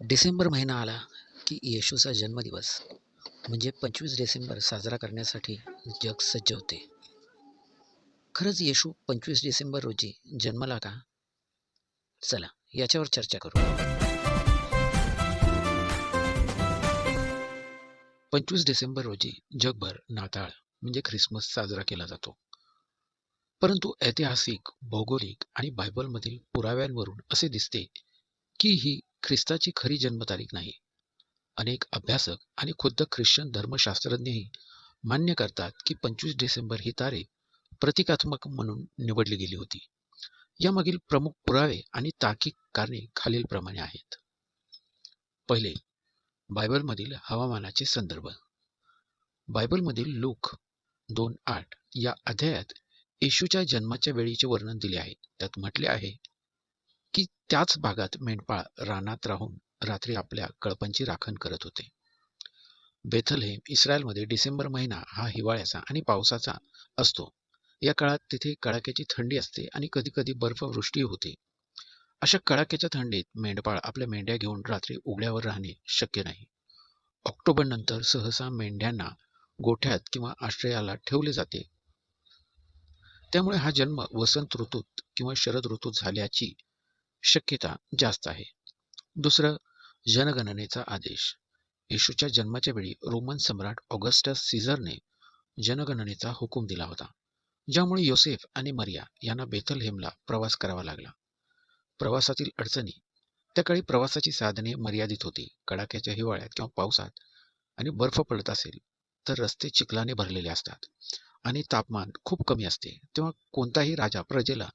डिसेंबर महिना आला की येशूचा जन्मदिवस म्हणजे पंचवीस डिसेंबर साजरा करण्यासाठी जग सज्ज होते. खरंच येशू पंचवीस डिसेंबर रोजी जन्मला का? चला याच्यावर चर्चा करू. पंचवीस डिसेंबर रोजी जगभर नाताळ म्हणजे ख्रिसमस साजरा केला जातो. परंतु ऐतिहासिक भौगोलिक आणि बायबलमधील पुराव्यांवरून असे दिसते की ही ख्रिस्ताची खरी जन्मतारीख नाही. अनेक अभ्यासक आणि खुद्द ख्रिश्चन धर्मशास्त्रज्ञही मान्य करतात की पंचवीस डिसेंबर ही तारीख प्रतिकात्मक म्हणून निवडली गेली होती. यामागील प्रमुख पुरावे आणि तार्किक कारणे खालीलप्रमाणे आहेत. पहिले बायबलमधील हवामानाचे संदर्भ. बायबलमधील लूक दोन आठ या अध्यायात येशूच्या जन्माच्या वेळीचे वर्णन दिले आहे. त्यात म्हटले आहे की त्याच भागात मेंढपाळ रानात राहून रात्री आपल्या कळपांची राखण करत होते. बेथल हे इस्रायलमध्ये डिसेंबर महिना हा हिवाळ्याचा आणि पावसाचा असतो. या काळात तिथे कडाक्याची थंडी असते आणि कधीकधी बर्फवृष्टी होते. अशा कडाक्याच्या थंडीत मेंढपाळ आपल्या मेंढ्या घेऊन रात्री उघड्यावर राहणे शक्य नाही. ऑक्टोबर नंतर सहसा मेंढ्यांना गोठ्यात किंवा आश्रयाला ठेवले जाते. त्यामुळे हा जन्म वसंत ऋतूत किंवा शरद ऋतूत झाल्याची शक्यता जास्त आहे. दुसरं जनगणनेचा आदेश. येशूच्या जन्माच्या वेळी रोमन सम्राट ऑगस्टस सीझरने जनगणनेचा हुकूम दिला होता ज्यामुळे योसेफ आणि मरिया यांना बेथलहेमला प्रवास करावा लागला. प्रवासातील अडचणी. त्या काळी प्रवासाची साधने मर्यादित होती. कडाक्याच्या हिवाळ्यात किंवा पावसात आणि बर्फ पडत असेल तर रस्ते चिखलाने भरलेले असतात आणि तापमान खूप कमी असते. तेव्हा कोणताही राजा प्रजेला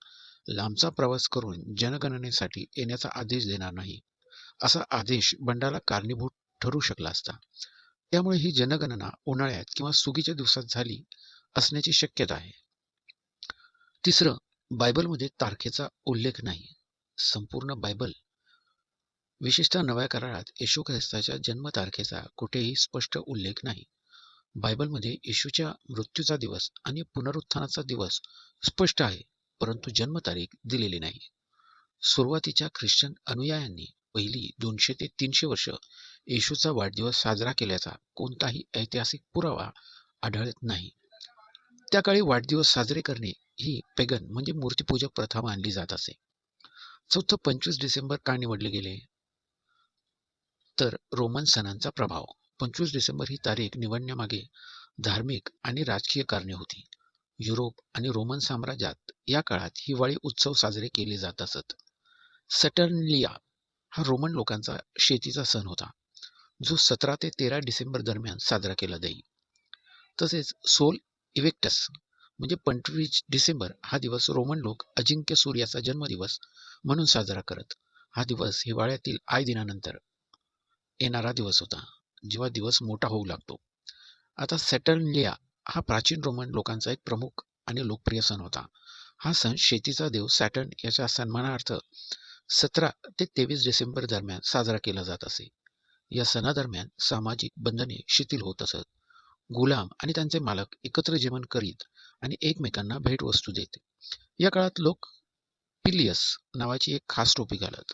लांबचा प्रवास करून जनगणनेसाठी येण्याचा आदेश देणार नाही असा आदेश बंडाला कारणीभूत ठरू शकला असता. त्यामुळे ही जनगणना उन्हाळ्यात किंवा सुगीच्या दिवसात झाली असण्याची शक्यता आहे. तिसरं बायबलमध्ये तारखेचा उल्लेख नाही. संपूर्ण बायबल विशेषतः नव्या करारात येशू ख्रिस्ताच्या जन्मतारखेचा कुठेही स्पष्ट उल्लेख नाही. बायबलमध्ये येशूच्या मृत्यूचा दिवस आणि पुनरुत्थानाचा दिवस स्पष्ट आहे. परंतु जन्मतारीख दिलेली नाही. सुरुवातीच्या ख्रिश्चन अनुयायांनी पहिली दोनशे ते तीनशे वर्ष येशूचा वाढदिवस साजरा केल्याचा कोणताही ऐतिहासिक पुरावा आढळत नाही. त्या काळी वाढदिवस साजरे करणे ही पेगन म्हणजे मूर्तीपूजक प्रथा मानली जात असे. चौथं पंचवीस डिसेंबर का निवडले गेले? तर रोमन सणांचा प्रभाव. पंचवीस डिसेंबर ही तारीख निवडण्यामागे धार्मिक आणि राजकीय कारणे होती. युरोप आणि रोमन साम्राज्यात या काळात हिवाळी उत्सव साजरे केले जात असत. सटर्नलिया हा रोमन लोकांचा शेतीचा सण होता जो सतरा ते तेरा डिसेंबर दरम्यान साजरा केला जाई. तसेच सोल इवेक्टस म्हणजे पंचवीस डिसेंबर हा दिवस रोमन लोक अजिंक्य सूर्याचा जन्मदिवस म्हणून साजरा करत हा दिवस हिवाळ्यातील आय दिनानंतर येणारा दिवस होता जेव्हा दिवस मोठा होऊ लागतो. आता सॅटर्नलिया हा प्राचीन रोमन लोकांचा एक प्रमुख आणि लोकप्रिय सण होता. हा सण शेतीचा देव सॅटर्न याच्या सन्मानार्थ सतरा ते तेवीस डिसेंबर दरम्यान साजरा केला जात असे. या सणादरम्यान सामाजिक बंधने शिथिल होत असत. गुलाम आणि त्यांचे मालक एकत्र जेवण करीत आणि एकमेकांना भेटवस्तू देत. या काळात लोक पिलियस नावाची एक खास टोपी घालत.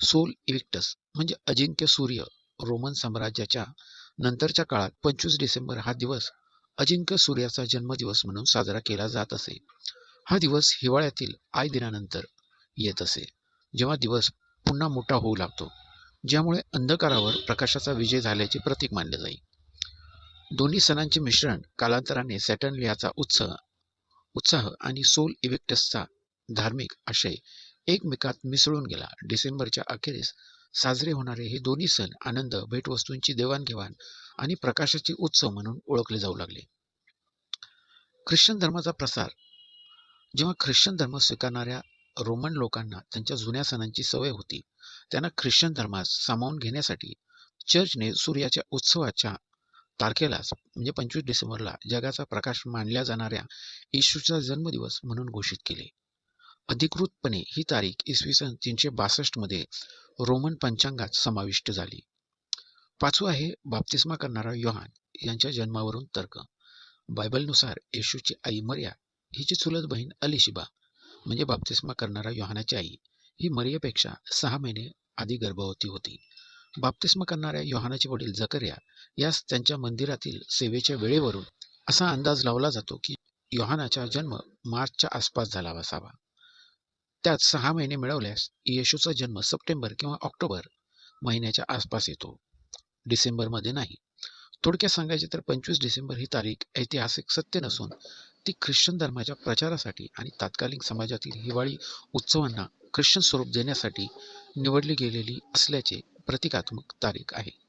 सोल इविक्टस म्हणजे अजिंक्य सूर्य रोमन साम्राज्याच्या नंतरच्या काळात पंचवीस डिसेंबर हा दिवस अजिंक्य सूर्याचा जन्मदिवस म्हणून साजरा केला जात असे. हा दिवस हिवाळ्यातील आय दिनानंतर येत असे. जेव्हा दिवस पुन्हा मोठा होऊ लागतो ज्यामुळे अंधकारावर प्रकाशाचा विजय झाल्याचे प्रतीक मानले जाईल दोन्ही सणांचे मिश्रण कालांतराने सॅटर्नलियाचा उत्साह उत्साह आणि सोल इव्हेक्टसचा धार्मिक आशय एकमेकात मिसळून गेला. डिसेंबरच्या अखेरीस साजरे होणारे हे दोन्ही सण आनंद भेटवस्तूंची देवाणघेवाण आणि प्रकाशाचे उत्सव म्हणून ओळखले जाऊ लागले. ख्रिश्चन धर्माचा प्रसार. जेव्हा ख्रिश्चन धर्म स्वीकारणाऱ्या रोमन लोकांना त्यांच्या जुन्या सणांची सवय होती त्यांना ख्रिश्चन धर्मात सामावून घेण्यासाठी चर्चने सूर्याच्या उत्सवाच्या तारखेलाच म्हणजे पंचवीस डिसेंबरला जगाचा प्रकाश मानल्या जाणाऱ्या येशूचा जन्मदिवस म्हणून घोषित केले. अधिकृतपणे ही तारीख इसवी सन तीनशे बासष्टमध्ये रोमन पंचांगात समाविष्ट झाली. पाचवं आहे बाप्तिस्मा करणारा योहान यांच्या जन्मावरून तर्क. बायबलनुसार येशूची आई मर्या हिची चुलत बहीण अलिशिबा म्हणजे बाप्तिस्मा करणारा योहानाची आई ही मर्यापेक्षा सहा महिने आधी गर्भवती होती. बाप्तिस्मा करणाऱ्या योहानाचे वडील जकर्या यास त्यांच्या मंदिरातील सेवेच्या वेळेवरून असा अंदाज लावला जातो की योहानाचा जन्म मार्चच्या आसपास झाला असावा. त्यात सहा महिने मिळवल्यास येशूचा जन्म सप्टेंबर किंवा ऑक्टोबर महिन्याच्या आसपास येतो. डिसेंबरमध्ये नाही. थोडक्यात सांगायचे तर पंचवीस डिसेंबर ही तारीख ऐतिहासिक सत्य नसून ती ख्रिश्चन धर्माच्या प्रचारासाठी आणि तात्कालिक समाजातील हिवाळी उत्सवांना ख्रिश्चन स्वरूप देण्यासाठी निवडली गेलेली असल्याचे प्रतिकात्मक तारीख आहे.